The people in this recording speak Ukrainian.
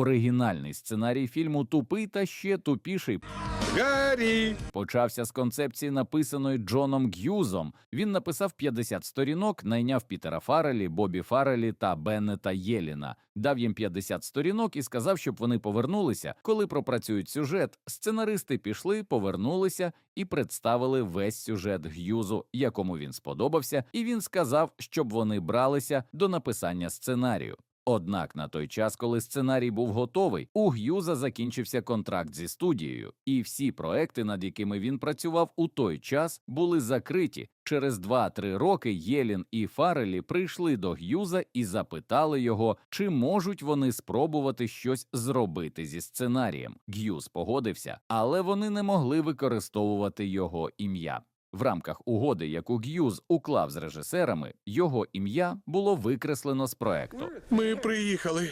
оригінальний сценарій фільму Тупий та ще тупіший Гаррі! почався з концепції, написаної Джоном Г'юзом. Він написав 50 сторінок, найняв Пітера Фаррелі, Бобі Фаррелі та Беннета Єліна, дав їм 50 сторінок і сказав, щоб вони повернулися. Коли пропрацюють сюжет, сценаристи пішли, повернулися і представили весь сюжет Г'юзу, якому він сподобався, і він сказав, щоб вони бралися до написання сценарію. Однак на той час, коли сценарій був готовий, у Г'юза закінчився контракт зі студією, і всі проекти, над якими він працював у той час, були закриті. Через 2-3 роки Єлін і Фарелі прийшли до Г'юза і запитали його, чи можуть вони спробувати щось зробити зі сценарієм. Г'юз погодився, але вони не могли використовувати його ім'я. В рамках угоди, яку Г'юз уклав з режисерами, його ім'я було викреслено з проекту. Ми приїхали.